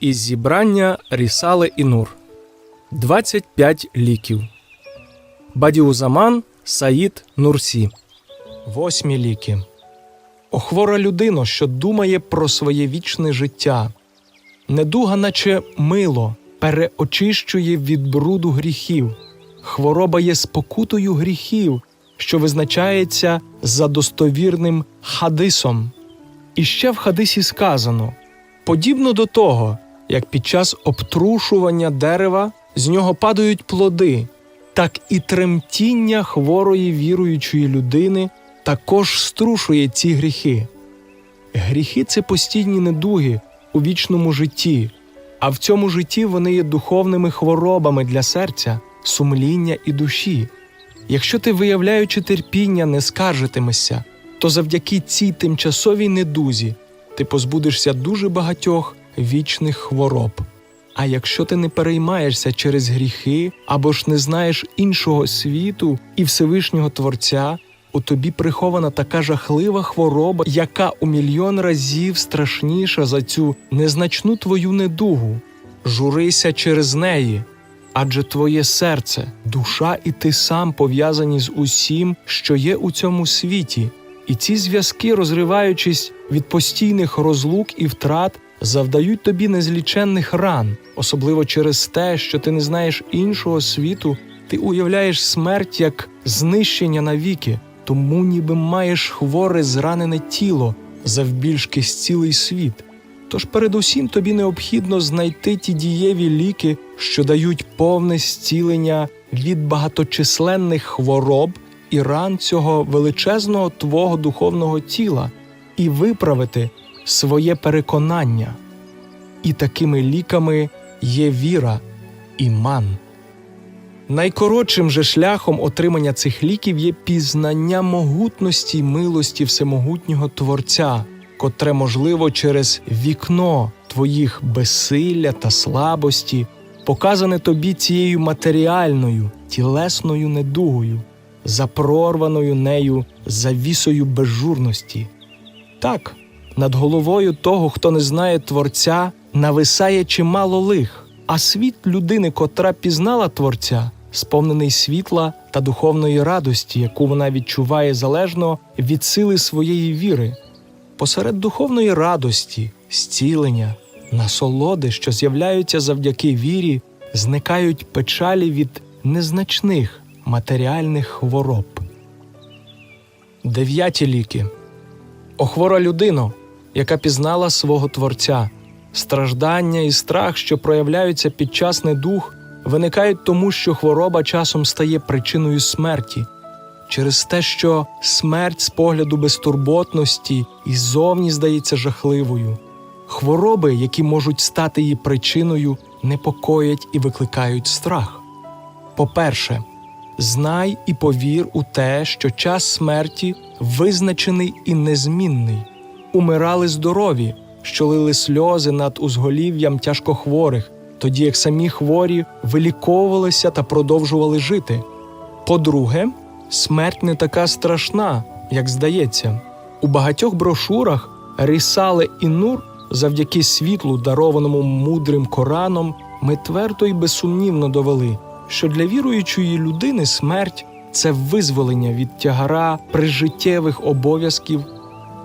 Із зібрання Рісале і Нур 25 ліків. Бадіузаман Саїд Нурсі. Восьмі ліки. Охвора людино, що думає про своє вічне життя. Недуга, наче мило, переочищує від бруду гріхів. Хвороба є спокутою гріхів, що визначається за достовірним хадисом. І ще в хадисі сказано: подібно до того, як під час обтрушування дерева з нього падають плоди, так і тремтіння хворої віруючої людини також струшує ці гріхи. Гріхи це постійні недуги у вічному житті, а в цьому житті вони є духовними хворобами для серця, сумління і душі. Якщо ти, виявляючи терпіння, не скаржитимешся, то завдяки цій тимчасовій недузі ти позбудешся дуже багатьох вічних хвороб. А якщо ти не переймаєшся через гріхи або ж не знаєш іншого світу і Всевишнього Творця, у тобі прихована така жахлива хвороба, яка у мільйон разів страшніша за цю незначну твою недугу. Журися через неї, адже твоє серце, душа і ти сам пов'язані з усім, що є у цьому світі, і ці зв'язки, розриваючись від постійних розлук і втрат, завдають тобі незліченних ран, особливо через те, що ти не знаєш іншого світу, ти уявляєш смерть як знищення навіки, тому ніби маєш хворе зранене тіло завбільшки з цілий світ. Тож передусім тобі необхідно знайти ті дієві ліки, що дають повне зцілення від багаточисленних хвороб і ран цього величезного твого духовного тіла, і виправити своє переконання. І такими ліками є віра, іман. Найкоротшим же шляхом отримання цих ліків є пізнання могутності й милості всемогутнього Творця, котре можливо через вікно твоїх безсилля та слабості, показане тобі цією матеріальною, тілесною недугою, запрорваною нею завісою безжурності. Так, над головою того, хто не знає Творця, нависає чимало лих, а світ людини, котра пізнала Творця, сповнений світла та духовної радості, яку вона відчуває залежно від сили своєї віри. Посеред духовної радості, зцілення, насолоди, що з'являються завдяки вірі, зникають печалі від незначних матеріальних хвороб. Дев'яті ліки. Охвора людино, яка пізнала свого Творця, страждання і страх, що проявляються під час недух, виникають тому, що хвороба часом стає причиною смерті, через те, що смерть з погляду безтурботності і зовні здається жахливою. Хвороби, які можуть стати її причиною, непокоять і викликають страх. По-перше, знай і повір у те, що час смерті визначений і незмінний. Умирали здорові, що лили сльози над узголів'ям тяжкохворих, тоді як самі хворі виліковувалися та продовжували жити. По-друге, смерть не така страшна, як здається. У багатьох брошурах Рісале і Нур, завдяки світлу, дарованому мудрим Кораном, ми твердо і безсумнівно довели, що для віруючої людини смерть це визволення від тягара прижиттєвих обов'язків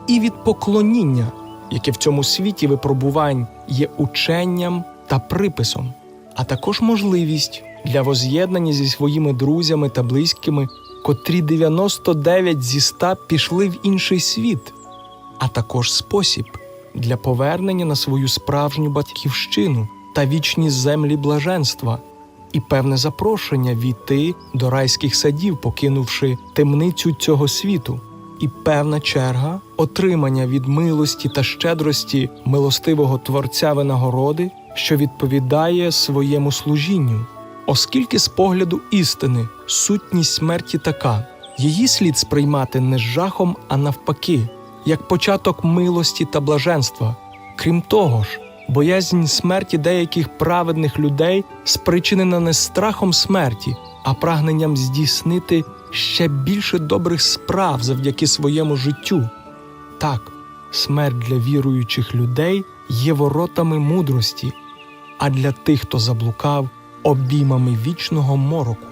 і від поклоніння, яке в цьому світі випробувань є ученням та приписом, а також можливість для воз'єднання зі своїми друзями та близькими, котрі 99 зі 100 пішли в інший світ, а також спосіб для повернення на свою справжню батьківщину та вічні землі блаженства, і певне запрошення війти до райських садів, покинувши темницю цього світу, і певна черга отримання від милості та щедрості милостивого Творця винагороди, що відповідає своєму служінню. Оскільки з погляду істини сутність смерті така, її слід сприймати не з жахом, а навпаки, як початок милості та блаженства. Крім того ж, боязнь смерті деяких праведних людей спричинена не страхом смерті, а прагненням здійснити ще більше добрих справ завдяки своєму життю. Так, смерть для віруючих людей є воротами мудрості, а для тих, хто заблукав, обіймами вічного мороку.